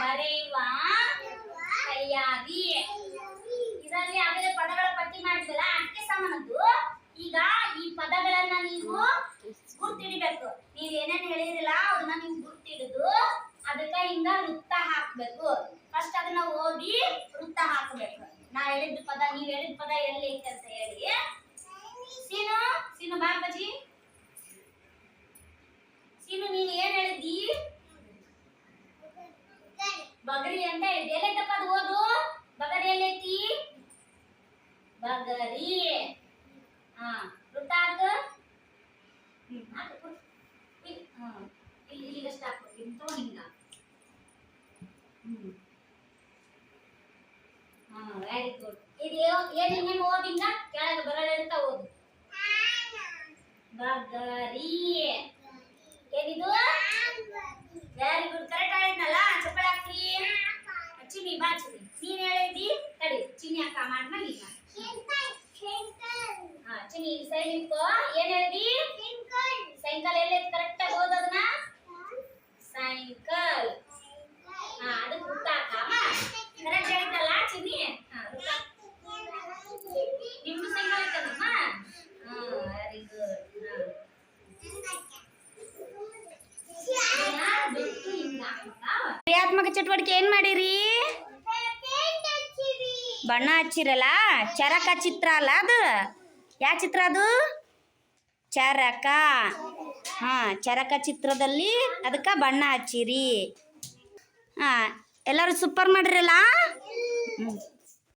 ಬರೆಯುವ ಕೈಯಾಗಿ. ಇದರಲ್ಲಿ ಆಗಲೇ ಪದಗಳ ಪಟ್ಟಿ ಮಾಡಿದ್ವಲ್ಲ, ಅದಕ್ಕೆ ಸಮಾನದ್ದು ಈಗ ಈ ಪದಗಳನ್ನ ನೀವು ಗುರ್ತಿಡಬೇಕು. ನೀವ್ ಏನೇನ್ ಹೇಳಿರಲ್ಲ ಅದನ್ನ ನೀವು ಗುರ್ತಿಡಿದು ಅದಕ್ಕ ಹಿಂಗ ವೃತ್ತ ಹಾಕ್ಬೇಕು. ಫಸ್ಟ್ ಅದನ್ನ ಓದಿ ವೃತ್ತ ಹಾಕ್ಬೇಕು. ನಾ ಹೇಳಿದ ಪದ, ನೀವ್ ಹೇಳಿದ ಪದ ಎಲ್ಲಿ ಐತೆ ಅಂತ ಹೇಳಿ. ಸೀನು ಸೀನು ಬಾ ಅಪ್ಪಾಜಿ ಸೀನು ನೀನ್ ಏನ್ ಹೇಳಿದ್ದಿ ಬಗರಿ ಅಂತ ಇದೆ ಎಲ್ಲೈತಪ್ಪ ಅದು ಓದು? ಬಗರಿ ಎಲ್ಲೈತಿ? ಬಗರಿ. ಹಾ ಹಾಕು. ಇಲ್ಲಿ ಇಂತ ಹಿಂಗ. ಹಾ ವೆರಿ ಗುಡ್ ಇದು ಏನು ಕೆಳಗೆ ಬರಲ್ಲ ಅಂತ ಓದು? ಬಗರಿ. ಏನಿದು ವೆರಿ ಗುಡ್ ಕರೆಕ್ಟ್ ಹೇಳಿದ್ನಲ್ಲ ಚಪ್ಪಳ ಹಾಕ್ರಿ ಚಿನ್ನಿ ಬಾ ಚಿನ್ನಿ ನೀನ್ ಹೇಳಿದಿ ತಡಿ ಚಿನ್ನಿ ಅಕ್ಕ ಮಾಡ್ನ ನೀನ್ ಸೈಡ್ ನಿಂತ್ಕೋ ಏನ್ ಹೇಳಿದಿ? ಸೈಕಲ್ ಎಲ್ಲೈತಿ ಕರೆಕ್ಟ್ ಆಗಿ ಓದೋದನ್ನ ಸೈಕಲ್ ಹಾ ಅದಕ್ಕೆ ವೃತ್ತ ಹಾಕಮ್ಮ. ಕರೆಕ್ಟ್ ಹೇಳಿದ್ದಲ್ಲ ಚಿನ್ನಿ? ಹಾ ವೃತ್ತ ನಿಮ್ದು ಸೈಕಲ್ ಐತದಮ್ಮ ಹಾ ವೆರಿ ಗುಡ್? ಕ್ರಿಯಾತ್ಮಕ ಚಟುವಟಿಕೆ ಏನ್ ಮಾಡಿರಿ? ಬಣ್ಣ ಹಚ್ಚಿರಲ್ಲ? ಚರಕ ಚಿತ್ರ ಅಲ್ಲ ಅದು? ಯಾವ ಚಿತ್ರ ಅದು? ಚರಕ. ಹಾ ಚರಕ ಚಿತ್ರದಲ್ಲಿ ಅದಕ್ಕೆ ಬಣ್ಣ ಹಚ್ಚಿರಿ. ಹಾ ಎಲ್ಲರೂ ಸೂಪರ್ ಮಾಡಿರಲ್ಲ?